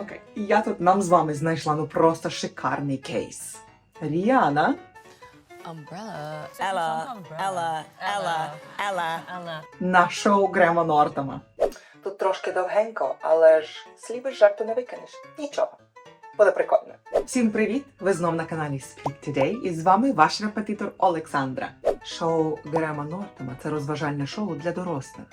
Окей. Я тут нам з вами знайшла ну просто шикарний кейс. Ріана Umbrella. Ella, Ella, Ella, Ella. Ella. на шоу Грема Нортома. Тут трошки довгенько, але ж слів із жарту не викинеш. Нічого. Буде прикольно. Всім привіт! Ви знов на каналі Speak Today і з вами ваш репетитор Олександра. Шоу Грема Нортома це розважальне шоу для дорослих.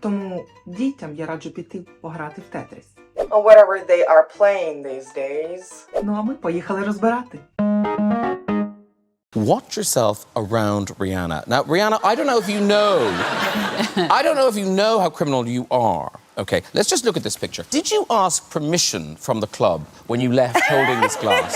Тому дітям я раджу піти пограти в Тетріс. Or whatever they are playing these days. Ну а ми поїхали розбирати. Watch yourself around Rihanna. Now, Rihanna, I don't know if you know. I don't know if you know how criminal you are. Okay, let's just look at this picture. Did you ask permission from the club when you left holding this glass?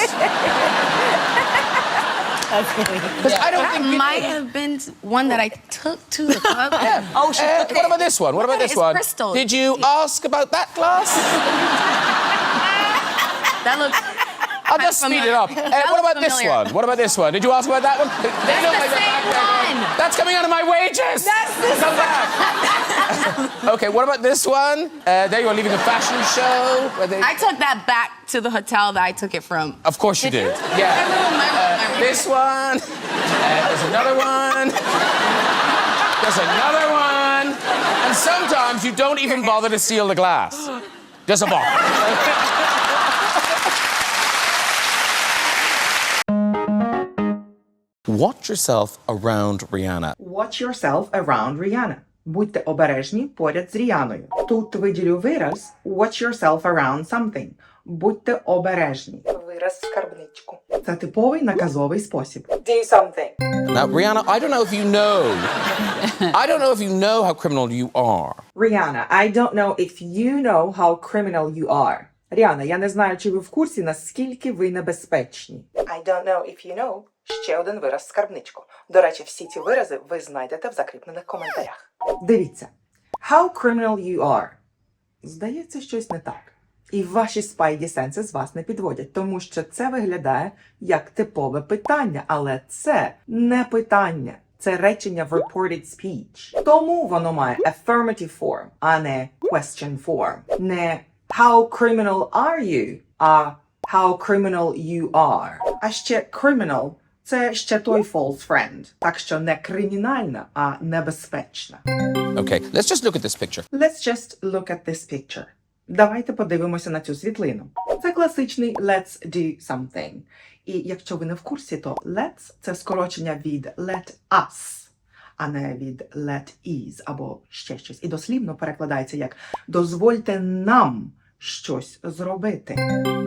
Because I don't That think. you- might have been one that I took to the club. Oh, she Uh, took what it. about this one? What about this It's one? crystal. Did you ask about that glass? That looks. I'll just speed it up. Uh, what about this one? What about this one? Did you ask about that one? That's the like same there. one. That's coming out of my wages. That's the Come back. okay, what about this one? Uh, there you are leaving a fashion show. Where they... I took that back to the hotel that I took it from. Of course you did. I Yeah. remember. This one. Uh, there's another one. There's another one. And sometimes you don't even bother to seal the glass. Just a bottle. Watch yourself around Rihanna. Watch yourself around Rihanna. Будьте обережні поряд з Ріаною. Тут виділю вираз watch yourself around something. Будьте обережні. Вираз скарбничку. Це типовий наказовий спосіб. Do something. Now, Rihanna, I don't know if you know. I don't know if you know how criminal you are. Rihanna, I don't know if you know how criminal you are. Ріана, я не знаю, чи ви в курсі, наскільки ви небезпечні. I don't know if you know. Ще один вираз скарбничку. До речі, всі ці вирази ви знайдете в закріплених коментарях. Дивіться. How criminal you are. Здається, щось не так. І ваші спайді сенси з вас не підводять, тому що це виглядає як типове питання, але це не питання. Це речення в reported speech. Тому воно має affirmative form, а не question form. Не how criminal are you, а how criminal you are. А ще criminal – це ще той false friend. Так що не кримінальна, а небезпечна. Okay, let's just look at this picture. Let's just look at this picture. Давайте подивимося на цю світлину. Це класичний let's do something. І якщо ви не в курсі, то let's – це скорочення від let us, а не від let is або ще щось. І дослівно перекладається як дозвольте нам щось зробити.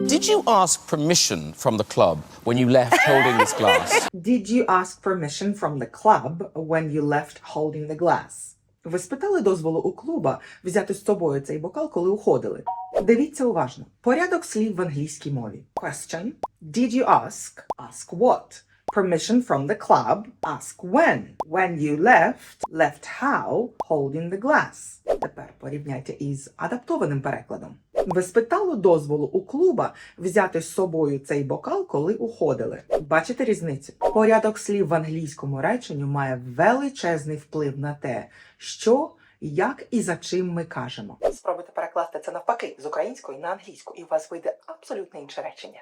Did you ask permission from the club when you left holding this glass? Did you ask permission from the club when you left holding the glass? Ви спитали дозволу у клуба взяти з собою цей бокал, коли уходили? Дивіться уважно. Порядок слів в англійській мові. Question. Did you ask? Ask what? Permission from the club. Ask when. When you left. Left how? Holding the glass. Тепер порівняйте із адаптованим перекладом. Ви спитали дозволу у клуба взяти з собою цей бокал, коли уходили. Бачите різницю? Порядок слів в англійському реченню має величезний вплив на те, що, як і за чим ми кажемо. Спробуйте перекласти це навпаки з української на англійську, і у вас вийде абсолютно інше речення.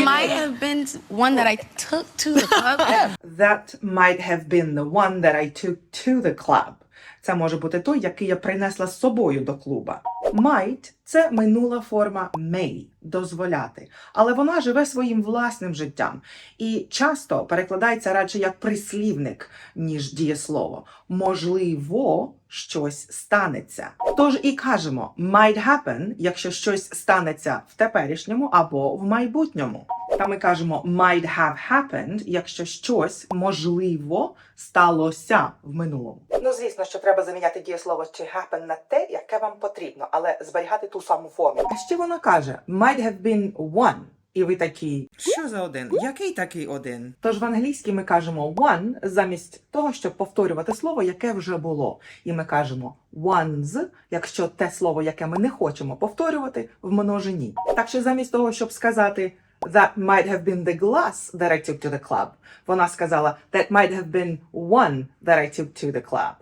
Might have been one that I took to the club. That might have been the one that I took to the club. Це може бути той, який я принесла з собою до клуба. Might – це минула форма may – дозволяти, але вона живе своїм власним життям і часто перекладається радше як прислівник, ніж дієслово. Можливо, щось станеться. Тож і кажемо might happen, якщо щось станеться в теперішньому або в майбутньому. Та ми кажемо might have happened, якщо щось можливо сталося в минулому. Ну звісно, що треба заміняти дієслово to happen на те, яке вам потрібно, але зберігати ту саму форму. А ще вона каже might have been one. І ви такі, Що за один? Який такий один? Тож в англійській ми кажемо one замість того, щоб повторювати слово, яке вже було. І ми кажемо ones, якщо те слово, яке ми не хочемо повторювати, в множині. Так що замість того, щоб сказати That might have been the glass that I took to the club. Вона сказала That might have been one that I took to the club.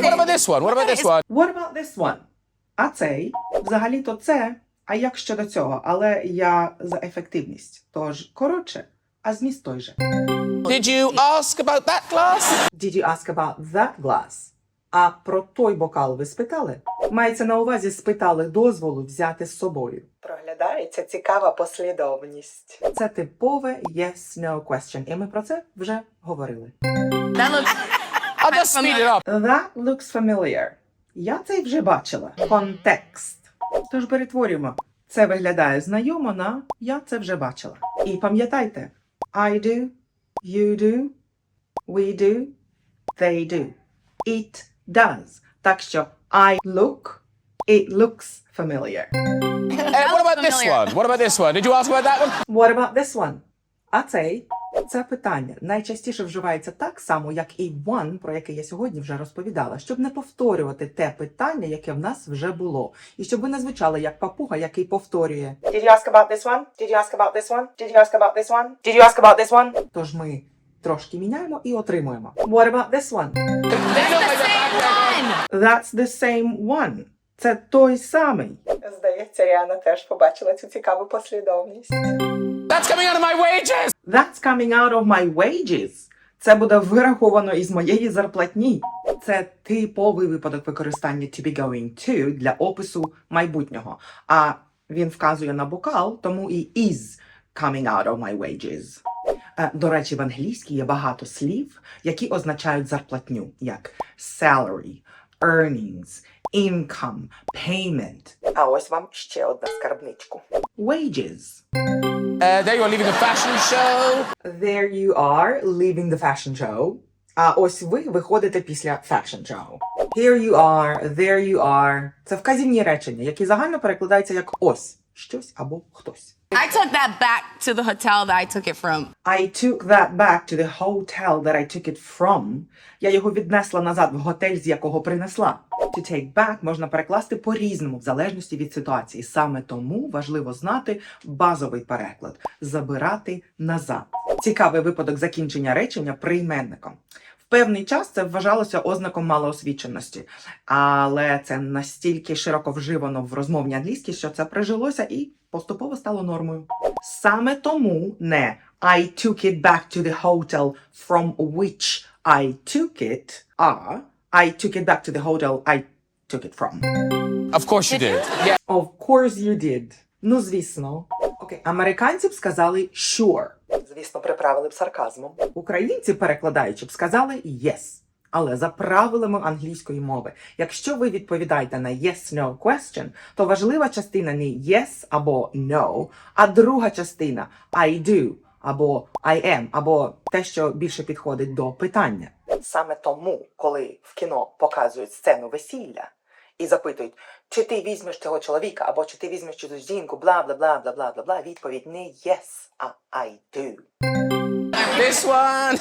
What about this one? What about this one? What about this one? А цей, взагалі-то це А як щодо цього? Але я за ефективність. Тож коротше, а зміст той же. Did you ask about that glass? Did you ask about that glass? А про той бокал ви спитали? Мається на увазі спитали дозволу взяти з собою. Проглядається цікава послідовність. Це типове yes-no question, і ми про це вже говорили. That looks just speed it up. That looks familiar. Я це вже бачила. Контекст. Тож перетворюємо. Це виглядає знайомо на я це вже бачила. І пам'ятайте: I do, you do, we do, they do. It does. Так що I look, it looks familiar. And what about this one? What about this one? Did you ask about that one? What about this one? А цей? Це питання найчастіше вживається так само, як і one, про яке я сьогодні вже розповідала, щоб не повторювати те питання, яке в нас вже було, і щоб ви не звучали як папуга, який повторює. Did you ask about this one? Did you ask about this one? Did you ask about this one? Did you ask about this one? Тож ми трошки міняємо і отримуємо. What about this one? That's the same one. Це той самий. Здається, Ріана теж побачила цю цікаву послідовність. That's coming out of my wages. That's coming out of my wages. Це буде вираховано із моєї зарплатні. Це типовий випадок використання to be going to для опису майбутнього. А він вказує на бокал, тому і is coming out of my wages. Е, До речі, в англійській є багато слів, які означають зарплатню, як salary, earnings, income, payment. А ось вам ще одна скарбничку. Wages. Uh, there you are leaving a fashion show. There you are, leaving the fashion show. А ось ви виходите після fashion show. Here you are, there you are. Це вказівні речення, які загально перекладаються як ось щось або хтось. I took that back to the hotel that I took it from. I took that back to the hotel that I took it from. Я його віднесла назад в готель, з якого принесла. To take back можна перекласти по-різному, в залежності від ситуації. Саме тому важливо знати базовий переклад забирати назад. Цікавий випадок закінчення речення прийменником. Певний час це вважалося ознаком малоосвіченості, але це настільки широко вживано в розмовній англійській, що це прижилося і поступово стало нормою. Саме тому не I took it back to the hotel from which I took it, а I took it back to the hotel I took it from. Of course you did. Yeah. Of course you did. Ну, звісно. Окей, американці б сказали sure. Звісно, приправили б сарказмом. Українці, перекладаючи, б сказали yes. Але за правилами англійської мови, якщо ви відповідаєте на yes-no question, то важлива частина не yes або no, а друга частина I do або I am, або те, що більше підходить до питання. Саме тому, коли в кіно показують сцену весілля, і запитують, чи ти візьмеш цього чоловіка, або чи ти візьмеш цю жінку, бла бла бла бла бла бла бла. Відповідь не yes, а I do. This one.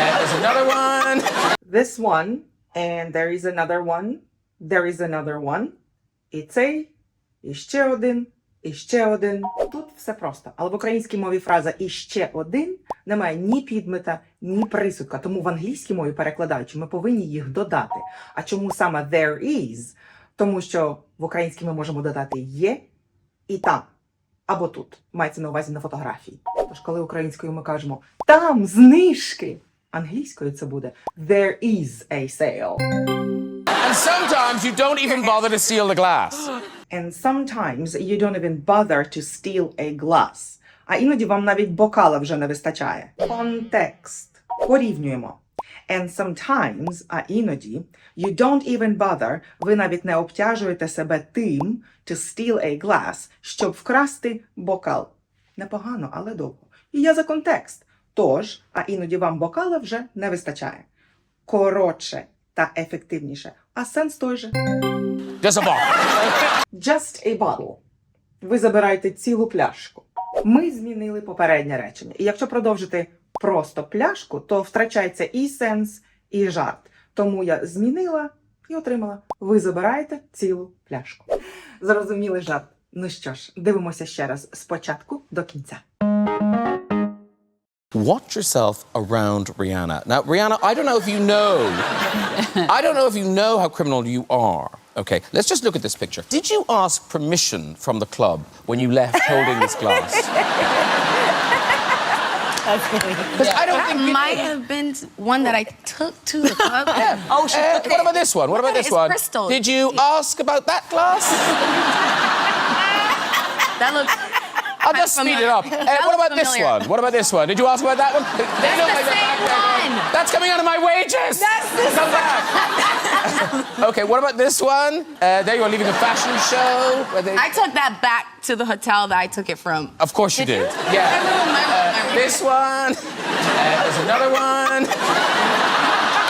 And there's another one. This one, and there is another one, there is another one. І цей, і ще один, і ще один. Тут все просто. Але в українській мові фраза і ще один не має ні підмета, ні присудка. Тому в англійській мові перекладаючи, ми повинні їх додати. А чому саме there is? Тому що в українській ми можемо додати є і там. Або тут. Мається на увазі на фотографії. Тож, коли українською ми кажемо там знижки, англійською це буде there is a sale. And sometimes you don't even bother to steal the glass. And sometimes you don't even bother to steal a glass. А іноді вам навіть бокала вже не вистачає. Контекст. Порівнюємо. And sometimes, а іноді, you don't even bother, ви навіть не обтяжуєте себе тим to steal a glass, щоб вкрасти бокал. Непогано, але довго. І я за контекст. Тож, а іноді вам бокала вже не вистачає. Коротше та ефективніше. А сенс той же. Just a bottle. Just a bottle. Ви забираєте цілу пляшку. Ми змінили попереднє речення. І якщо продовжити просто пляшку, то втрачається і сенс, і жарт. Тому я змінила і отримала. Ви забираєте цілу пляшку. Зрозуміли жарт. Ну що ж, дивимося ще раз спочатку до кінця. Watch yourself around Rihanna. Now, Rihanna, I don't know if you know. I don't know if you know how criminal you are. Okay, let's just look at this picture. Did you ask permission from the club when you left holding this glass? Because I don't think That you might have been one that I took to the club. Oh, she Uh, took what it. about this one? What about this It's one? crystal. Did you ask about that glass? That looks. I'll just speed it up. Uh, what about this one? What about this one? Did you ask about that one? Look the same one. That's coming out of my wages. That's the Come back. okay, what about this one? Uh, there you are leaving a fashion show. where they- I took that back to the hotel that I took it from. Of course you did. Yeah. Uh, this one. Uh, there's another one.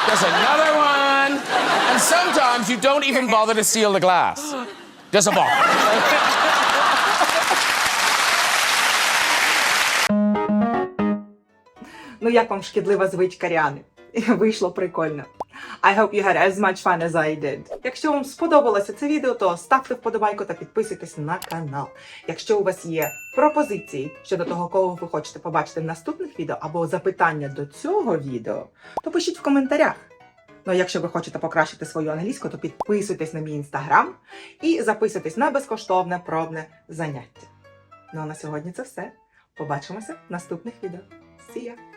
There's another one. And sometimes you don't even bother to seal the glass. Just a ball. Ну як вам шкідлива звичка Ріани? Вийшло прикольно. I hope you had as much fun as I did. Якщо вам сподобалося це відео, то ставте вподобайку та підписуйтесь на канал. Якщо у вас є пропозиції щодо того, кого ви хочете побачити в наступних відео, або запитання до цього відео, то пишіть в коментарях. Ну а якщо ви хочете покращити свою англійську, то підписуйтесь на мій інстаграм і записуйтесь на безкоштовне пробне заняття. Ну а на сьогодні це все. Побачимося в наступних відео. See ya!